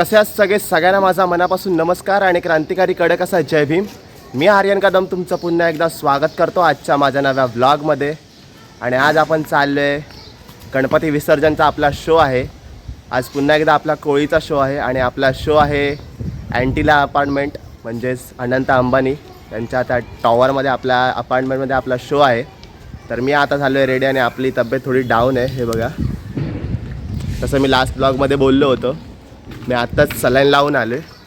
कसे आहात सगळे? सगळ्यांना माझा मनापासून नमस्कार आणि क्रांतिकारी कडक असा जय भीम. मी आर्यन कदम तुमचं पुन्हा एकदा स्वागत करतो आजच्या माझ्या नव्या व्लॉगमध्ये आणि आज आपण चाललो आहे गणपती विसर्जनचा आपला शो आहे. आज पुन्हा एकदा आपला कोळीचा शो आहे आणि आपला शो आहे अँटिला अपार्टमेंट म्हणजेच अनंत अंबानी. त्यांच्या त्या टॉवरमध्ये आपल्या अपार्टमेंटमध्ये आपला शो आहे. तर मी आता झालो आहे रेडी आणि आपली तब्येत थोडी डाऊन आहे हे बघा. तसं मी लास्ट ब्लॉगमध्ये बोललो होतो. मी आत्ताच सलाईन लावून आलो आहे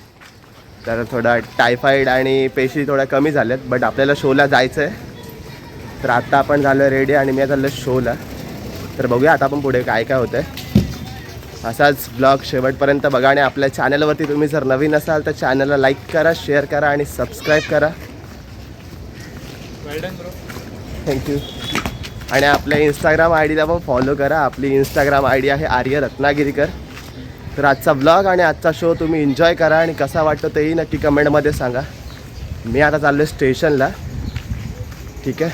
तर थोडा टायफॉईड आणि पेशी थोड्या कमी झाल्यात बट आपल्याला शोला जायचं आहे तर आत्ता आपण झालो रेडी आणि मी चाललो शोला. तर बघूया आता आपण पुढे काय काय होतं आहे असाच ब्लॉग शेवटपर्यंत बघा आणि आपल्या चॅनलवरती तुम्ही जर नवीन असाल तर चॅनलला लाईक करा शेअर करा आणि सबस्क्राईब करा. थँक्यू आणि आपल्या इंस्टाग्राम आय डीला पण फॉलो करा. आपली इंस्टाग्राम आय डी आहे आर्य रत्नागिरीकर तर आजचा ब्लॉग आणि आजचा शो तुम्ही एन्जॉय करा आणि कसा वाटतो तेही नक्की कमेंटमध्ये सांगा. मी आता चाललो आहे स्टेशनला ठीक आहे?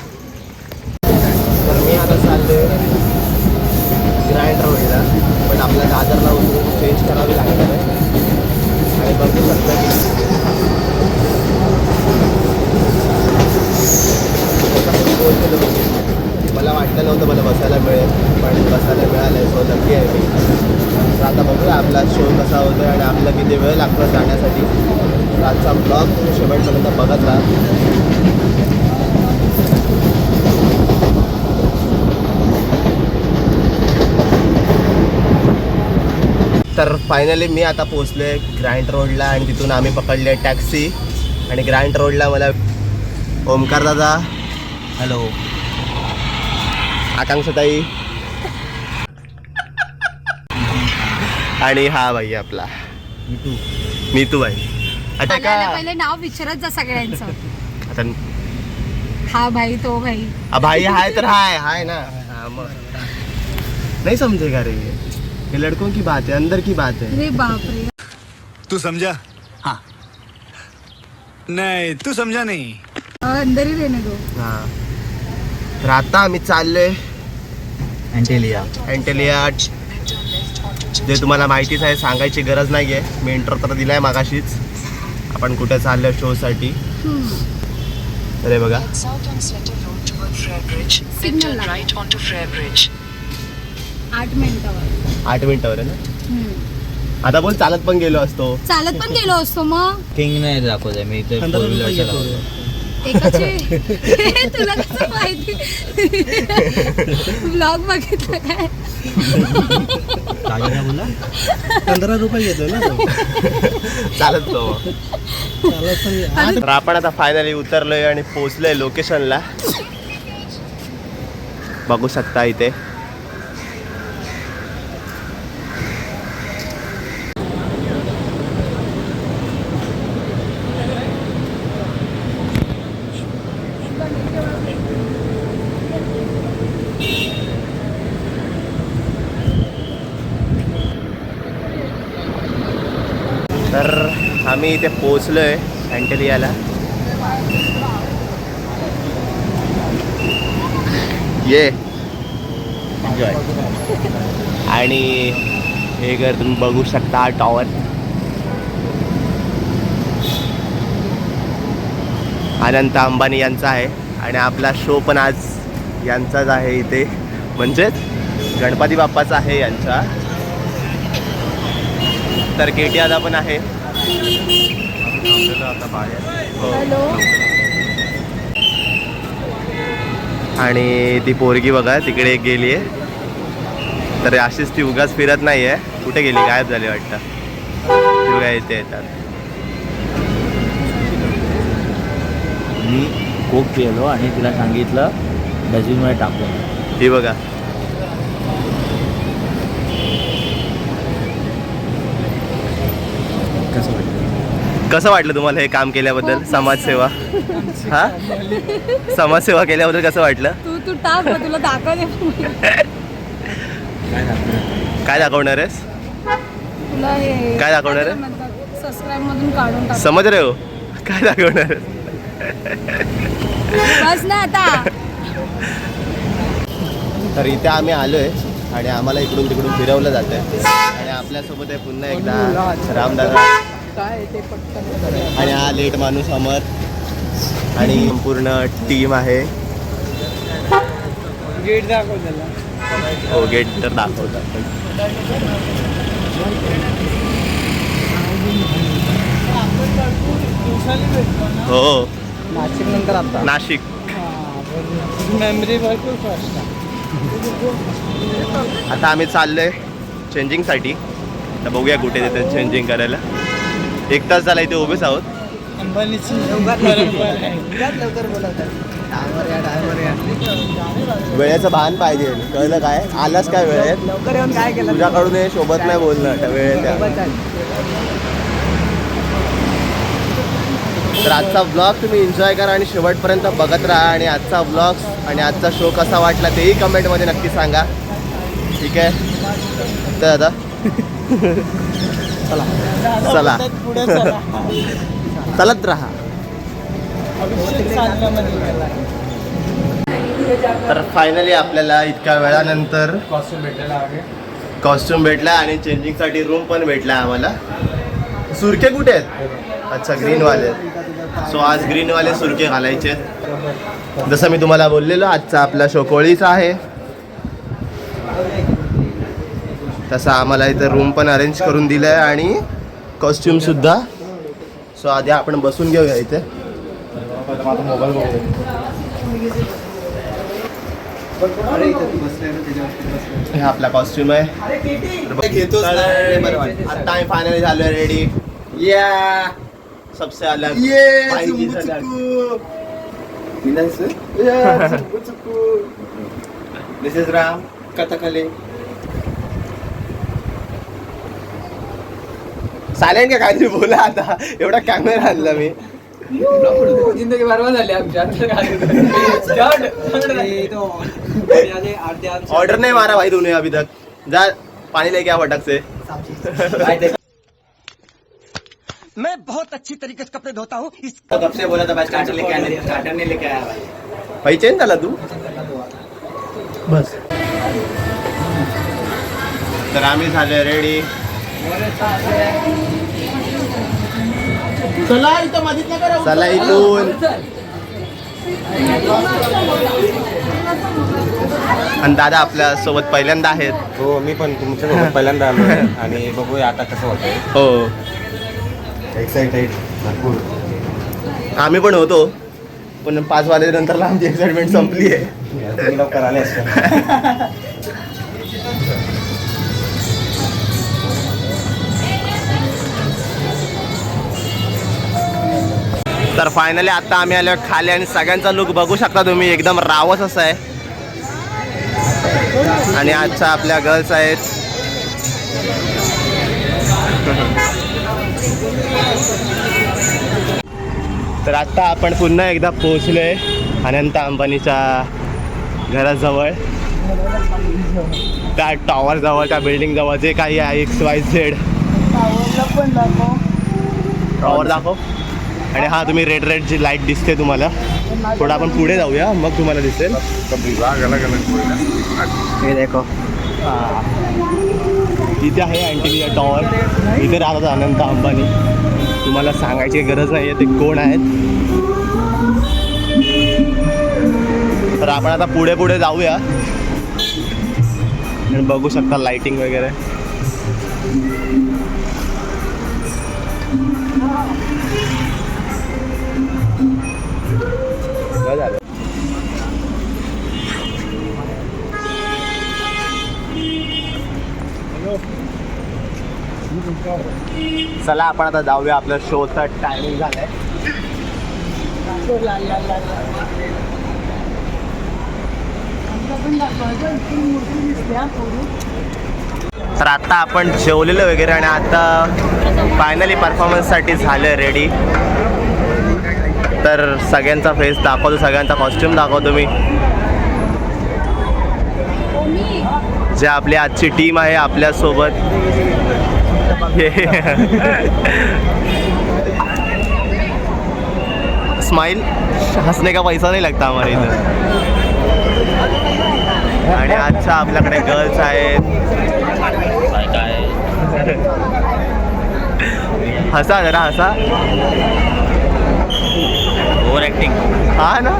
तर मी आता चाललो ग्रँड रोडला पण आपल्या दादरला उतरून चेंज करावी लागणार आहे. आणि बघू शकता की पोहोचलो मला वाटलं नव्हतं मला बसायला मिळेल पण बसायला मिळालं सो नक्की आहे मी. तर आता बघूया आपला शो कसा होतो आणि आपला किती वेळ लागतो जाण्यासाठी. आजचा ब्लॉग तुम्ही शेवटपर्यंत बघत राहा. तर फायनली मी आता पोचलो आहे ग्रँड रोडला आणि तिथून आम्ही पकडले टॅक्सी आणि ग्रँड रोडला मला ओमकार दादा हॅलो आकांक्षाताई. आणि हा भाई आपला. मीतू. भाई आता का पहिले नाव विचारत जा सगळ्यांचं. आता हा भाई तो भाई. आ, भाई हाय तर हाय हाय ना. हा, मग. नहीं समझेगा रे? ये ये लड़कों की बात है अंदर की बात है अरे बापरे. तू समझा. हाँ. नहीं तू समझा नहीं. अंदर ही रहने दो. हा. तर आता आम्ही चाललोय अँटेलिया अँटेलिया जे तुम्हाला माहितीच आहे सांगायची गरज नाही आहे मी इंटर तर दिलाय मागाशीच. आपण कुठे चाललोय शोसाठी तर हे बघा. आठ मिनिटावर आहे ना. आता बोल चालत पण गेलो असतो. चालत पण गेलो असतो मग? किंग नाही दाखवत आहे मी इथे एकाचे तुला कसं माहिती? ब्लॉग बघितलं काय? काय बोला पंधरा रुपये घेतो ना तो. चालत तो. तर आपण आता फायनली उतरलोय आणि पोचलोय लोकेशनला बघू शकता इथे. तर आम्ही इथे पोचलोय अँटेलियाला. ये. एन्जॉय आणि हे घर तुम्ही बघू शकता टॉवर अनंत अंबानी यांचा आहे. आणि आपला शो पण आज यांचाच आहे इथे. म्हणजेच गणपती बाप्पाचा आहे यांचा. तर के टी दादा पण आहे. आता बाहेर हो. हॅलो. आणि ती पोरगी बघा तिकडे एक गेली आहे तर अशीच ती उगाच फिरत नाही आहे कुठे गेली? गायब झाली वाटतं. ती बघा इथे येतात. मी कोक केलो आणि तिला सांगितलं डस्टबिनमध्ये टाकून. ही बघा. कसं वाटतं कसं वाटलं तुम्हाला हे काम केल्याबद्दल. समाजसेवा? हा? समाजसेवा केल्याबद्दल कसं वाटलं? तू तू टाक तुला दाखवते काय दाखवणार? आहेस? तुला हे काय दाखवणार आहे? सबस्क्राईब मधून काढून टाक. समज रे हो. काय दाखवणार आहेस? बस ना आता. तर इथे आम्ही आलो आहे आणि आम्हाला इकडून तिकडून फिरवलं जातं आणि आपल्यासोबत आहे पुन्हा एकदा रामदादा आणि हा लेट माणूस अमर. आणि पूर्ण टीम आहे. गेट दाखव त्याला. हो गेट तर दाखवतात. हो. नाशिक. नंतर आता नाशिक मेमरी भरपूर फास्ट आता आम्ही चाललोय चेंजिंगसाठी तर बघूया कुठे देते चेंजिंग करायला. एक तास झाला इथे उभेच आहोत. अंबानीची वेळेचं भान पाहिजे. कळलं काय? आलाच काय वेळेत? लवकर येऊन काय केलं? तुझ्याकडून हे शोभत नाही बोलणं त्या वेळेत त्या. तर आजचा ब्लॉग तुम्ही एन्जॉय करा आणि शेवटपर्यंत बघत राहा आणि आजचा ब्लॉग आणि आजचा शो कसा वाटला तेही कमेंटमध्ये नक्की सांगा. ठीक आहे? तर दादा? चला. चला. चालत राहा. तर फायनली आपल्याला इतक्या वेळानंतर कॉस्ट्युम भेटलेला आहे. कॉस्ट्युम भेटला आणि चेंजिंगसाठी रूम पण भेटला आम्हाला. सुरके कुठे आहेत? अच्छा ग्रीनवाले सो आज ग्रीनवाले सुरके घालायचे. जसं मी तुम्हाला बोललेलो आजचा आपला शो कोळीचा आहे. तसा आम्हाला इथं रूम पण अरेंज करून दिलं आहे आणि कॉस्ट्युमसुद्धा सो आधी आपण बसून घेऊया इथे. हे आपला कॉस्ट्युम आहे. आता आम्ही फायनली झालो रेडी या सबसे अलग पाहिजे this is Ram Kathakali. Silent का काहीतरी बोला आता एवढा कॅमेरा आणला मी. जिंदगी बरबाद झाली आमच्या ऑर्डर नहीं मारा भाई तूने अभी तक. जा पानी लेके आ फटक से. मैं बहुत अच्छी तरीके से कपड़े धोता हूँ। इस कब से बोला था भाई स्टार्टर लेके आने स्टार्टर नहीं लेके आया भाई? भाई चेंज झाला तू? बस। तर आम्ही झाले रेडी चला इथं मधीत नका राहू. चला इथून. आणि दादा आपल्यासोबत पहिल्यांदा आहेत. हो मी पण तुमच्यासोबत पहिल्यांदा आलो आहे आणि बघूया आता कसं होतंय. हो. एक्साइटेड भरपूर. आम्ही पण होतो पण पाच वाजेनंतर आमची एक्साइटमेंट संपली आहे. लवकर आले तर फायनली आता आम्ही आलो खाली आणि सगळ्यांचा लुक बघू शकता तुम्ही एकदम रावस असा आहे. आणि आजच्या आपल्या गर्ल्स आहेत. तर आत्ता आपण पुन्हा एकदा पोहोचलोय अनंत अंबानीच्या घराजवळ. त्या टॉवर जवळ त्या बिल्डिंग जवळ जे काही आहे एक्स वाय झेड टॉवर दाखव. आणि हा तुम्ही रेड रेड जी लाइट दिसते तुम्हाला. थोडं आपण पुढे जाऊया मग तुम्हाला दिसेल. हे देखो. इथे आहे अँटिनिया टॉवर इथे राहतात अनंत अंबानी. तुम्हाला सांगायची गरज नाही आहे ते कोण आहेत? तर आपण आता पुढे पुढे जाऊया बघू शकता लाइटिंग वगैरे. चला आपण आता जाऊया आपल्या शोचा टायमिंग झालाय. तर आता आपण जेवलेलं वगैरे आणि आता फायनली परफॉर्मन्ससाठी झालं रेडी तर सगळ्यांचा फेस दाखवतो सगळ्यांचा कॉस्ट्युम दाखवतो मी जे आपली आजची टीम आहे आपल्यासोबत. स्माइल हंसने का पैसा नहीं लगता हमारे इधर आणि अच्छा आपल्याकडे गर्ल्स आहेत. हसा जरा हसा. ओव्हर ऍक्टिंग हा ना.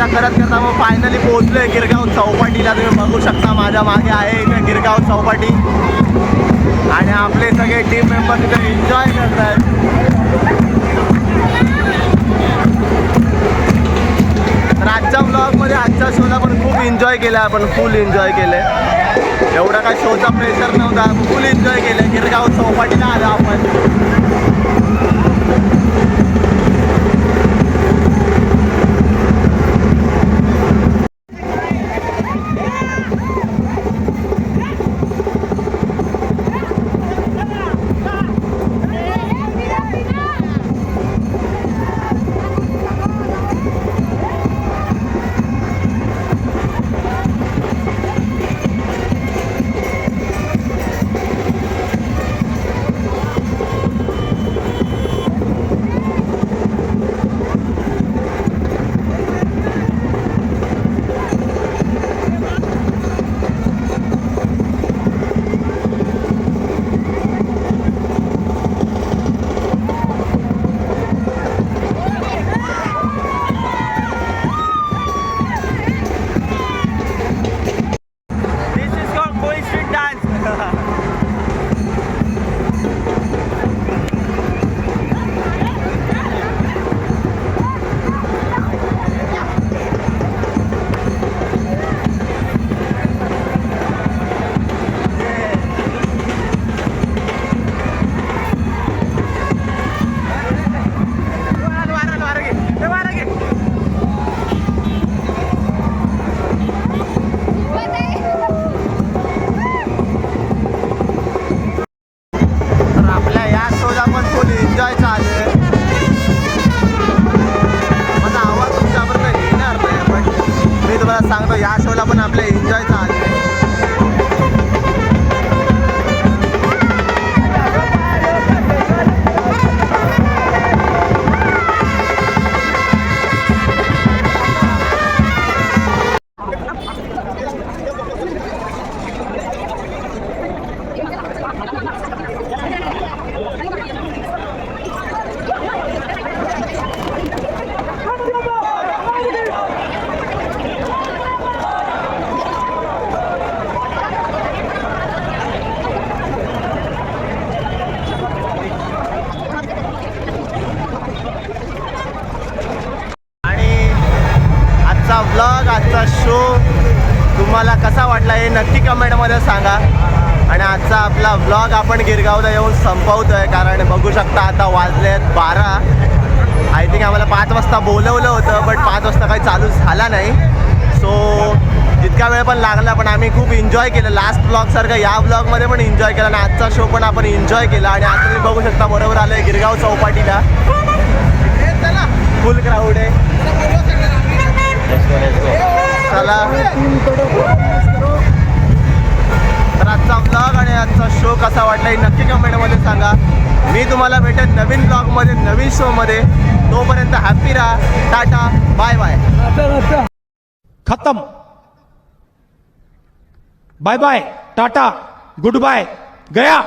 मजा करत करता मग फायनली पोहोचलोय गिरगाव चौपाटीला. तुम्ही बघू शकता माझ्या मागे आहे इथे गिरगाव चौपाटी. आणि आपले सगळे टीम मेंबर तिथे एन्जॉय करतात तर आजच्या ब्लॉगमध्ये आजच्या शोला पण खूप एन्जॉय केला आपण फुल एन्जॉय केले. एवढा काय शोचा प्रेशर नव्हता फुल एन्जॉय केले. गिरगाव चौपाटीला आलो आपण. सांगा. आणि आजचा आपला व्लॉग आपण गिरगावला येऊन संपवतोय कारण बघू शकता आता वाजले आहेत बारा. आय थिंक आम्हाला पाच वाजता बोलवलं होतं बट पाच वाजता काही चालू झाला नाही. सो जितका वेळ पण लागला पण आम्ही खूप एन्जॉय केलं. लास्ट ब्लॉगसारखं या ब्लॉगमध्ये पण एन्जॉय केला आणि आजचा शो पण आपण एन्जॉय केला. आणि आता तुम्ही बघू शकता बरोबर आलं आहे गिरगाव चौपाटीला. फुल क्राऊड आहे. चला. तर आजचा ब्लॉग आणि आजचा शो कसा वाटला हे नक्की कमेंटमध्ये सांगा. मी तुम्हाला भेटेन नवीन ब्लॉगमध्ये नवीन शोमध्ये तोपर्यंत हॅपी राहा. टाटा. बाय बाय खतम. Bye bye tata. Good bye गया.